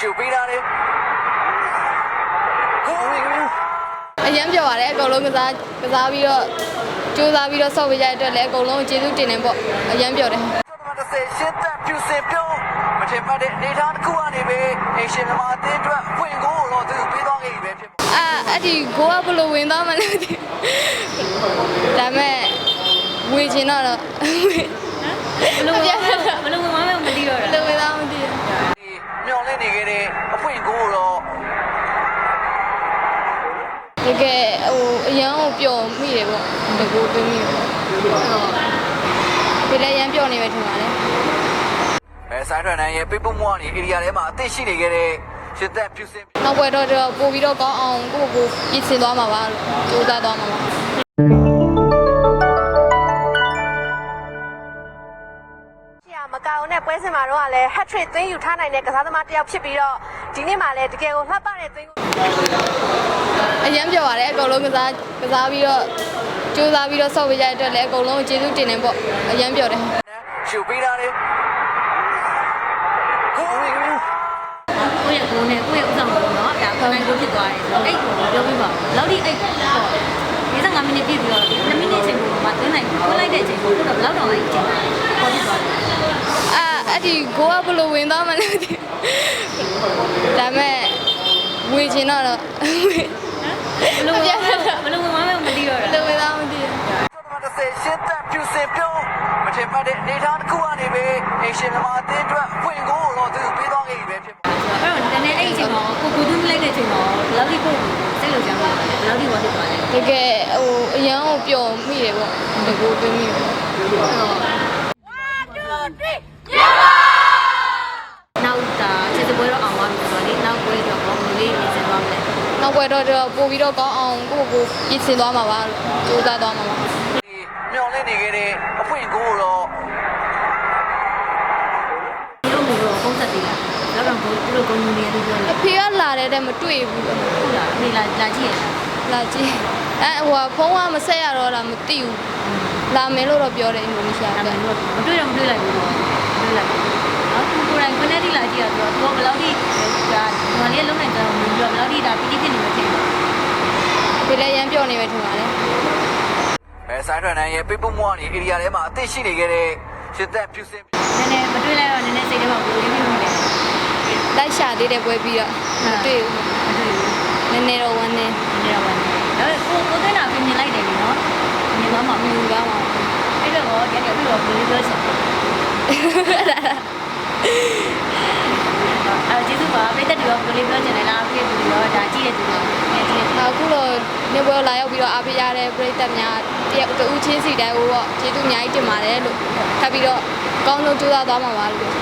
ရှုပ်ပေးတာလေကိုဝေကအရင်ပြောပါတယ်အကုန်လုံးကစားကစားပြီးတော့ကြိုးစားပြီးတော့ဆော့ပေးကြတဲ့အတွက်လည်းအကုန်လုံးကျေးဇူးတင်နေပေါ့အရင်ပြောတယ်တော်တော်တစ်ဆယ်ရှင်းသက်ပြူစင်ပြုံးမထင်မှတ်တဲ့အနေထားတစ်ခုကနေပဲအရှင်မြန်မာအသင်းအတွက်ဖွင့်ကိုတော့သူပေးသွားခဲ့ပြီပဲဖြစ်ပါအာအဲ့ဒီကိုကဘယ်လိုဝင်သွားမှလဲမသိဘူးဒါပေမဲ့ဝင်ချင်တော့တော့ဘလို့ဘလို့ဝင်မမသိတော့ဘယ်တာလိုဝင်သွားမသိဘူးဒီ မျော်လင့်နေခဲ့တဲ့အဖွင့်ကိုတော့တကယ်ဟိုအရန်ကိုပျော်မိတယ်ပေါ့တကူသွင်းမိတယ်ပေါ့ဒီလည်းရန်ပျော်နေပဲထင်ပါတယ်အဲဆိုင်ထွန်နန်ရဲ့ပိပုတ်မွားနေဧရိယာထဲမှာအသင့်ရှိနေခဲ့တဲ့ရှင်းသက်ပြူစင်နောက်ဘွယ်တော့တော့ပို့ပြီးတော့ကောင်းအောင်ကိုယ့်ကိုယ်ကိုပြင်ဆင်သွားမှာပါလို့ကြိုးစားသွားမှာပါ ရမကောင်နဲ့ပွဲစဉ်မှာတော့လည်း hat trick သွင်းယူထားနိုင်တဲ့ကစားသမားတစ်ယောက်ဖြစ်ပြီးတော့ဒီနေ့မှလည်းတကယ်ကိုလှပတဲ့သွင်းကိုအရင်ပြောပါတယ်အကုန်လုံးကစားကစားပြီးတော့ကြိုးစားပြီးတော့ဆော့ပေးကြတဲ့အတွက်လည်းအကုန်လုံးကျေးဇူးတင်နေပေါ့အရင်ပြောတယ်ရှုပ်ပေးတာလေကိုဝေကကိုယ့်ရဲ့ကိုယ်နဲ့ကိုယ့်ရဲ့ဥစ္စာကိုနော်ဒါခဏကိုဖြစ်သွားတယ်ဆိုတော့အဲ့ကိုပြောပြပါလောက်ဒီအဲ့ပေါ့45မိနစ်ပြည့်ပြီးတော့2မိနစ်အချိန်ကိုမှသွင်းနိုင်သွင်းလိုက်တဲ့အချိန်ကိုတော့ဘယ်လောက်တော့လိုက်အချိန်ပေါ်ဖြစ်သွားတယ် သိဂိုးကဘလို့ဝင်သွားမှလည်းမသိဒါမဲ့ဝင်ချင်တော့တော့ဘလို့ဝင်သွားဘလို့ဝင်သွားမှမသိတော့ဘူးဝင်သွားမှမသိဘူးရှင်းတပ်ပြူစင်ပြုံးမထင်မှတ်တဲ့အနေထားတစ်ခုအနေပဲအရှင်မြမအသင်းအတွက်ဝင်ကိုတော့သူပေးသွားခဲ့ပြီပဲဖြစ်ပါတယ်။အဲ့တော့နည်းနည်းအဲ့ဒီအချိန်မှာကိုကူတူးမလိုက်တဲ့အချိန်မှာဘယ်လောက်ထိကိုစိတ်လုံချမ်းပါလဲဘယ်လောက်ထိဝါဖြစ်သွားလဲတကယ်ဟိုအရန်ကိုပျော်မိတယ်ပေါ့တကူတွင်းမိပေါ့1 2 3 နောက်ဘွယ်တော့တော့ပို့ပြီးတော့ကောင်းအောင်ကိုယ့်ကိုယ်ကိုပြင်ဆင်သွားမှာပါလို့ကြိုးစားသွားမှာပါဒီမျော်လင့်နေခဲ့တဲ့အဖွင့်ကိုတော့ဒီလိုမျိုးတော့ပုံသက်သေးလားနောက်တော့ဘိုးတို့ကိုညူနေလို့ပြောနေအဖေကလာတဲ့တဲ့မတွေ့ဘူးဟုတ်လားအမေလာလာကြည့်ရလားလာကြည့်အဲဟိုကဖုန်းကမဆက်ရတော့လားမသိဘူးလာမယ်လို့တော့ပြောတယ်အင်ဒိုနီးရှားအဲ့ကဒါမျိုးမတွေ့တော့မတွေ့လိုက်ဘူးတော့တွေ့လိုက်နော်သူကိုယ်တိုင်ခနဲ့တိ လာကြည့်ရဆိုတော့သူကဘယ်လောက်ထိဒါညီမလေးလုံးနိုင်ကြအောင်ပြီးတော့ဘယ်လောက်ထိဒါပီတိဖြစ်နေမှထင်တယ်ဒီလည်းရန်ပြောနေပဲထင်ပါတယ်အဲဆိုင်ထွန်နန်ရဲ့ပိပုတ်မွားနေဧရိယာထဲမှာအသင့်ရှိနေခဲ့တဲ့ရှင်းသက်ပြူစင်နည်းနည်းမတွေ့လိုက်တော့နည်းနည်းစိတ်ထဲမှာပူလေးပြီးနေတယ်လိုက်ရှာသေးတယ်ပွဲပြီးတော့မတွေ့မတွေ့ဘူးဘူးနည်းနည်းတော့ဝမ်းနေနေတော့ဝင်တယ်ကိုကိုတဲ့နာပြင်မြင်လိုက်တယ်လေနော်မြင်သွားမှာမြူပါမှာအဲ့တော့ကျန်တယ်ပြီးတော့ဘယ်လိုပြောချင် အဲကျေးဇူးပါပြည့်တဲ့တူရောဘယ်လိုပြောချင်လဲလားပြည့်တူရောဒါကြည့်ရတူရောကြည့်ရတူအခုတော့နေပွဲလာရောက်ပြီးတော့အားပေးရတဲ့ပရိသတ်များတယောက်တူချင်းစီတိုင်းကိုတော့ကျေးဇူးအများကြီးတင်ပါတယ်လို့ထပ်ပြီးတော့ကောင်းဆုံးကြိုးစားသွားမှာပါလို့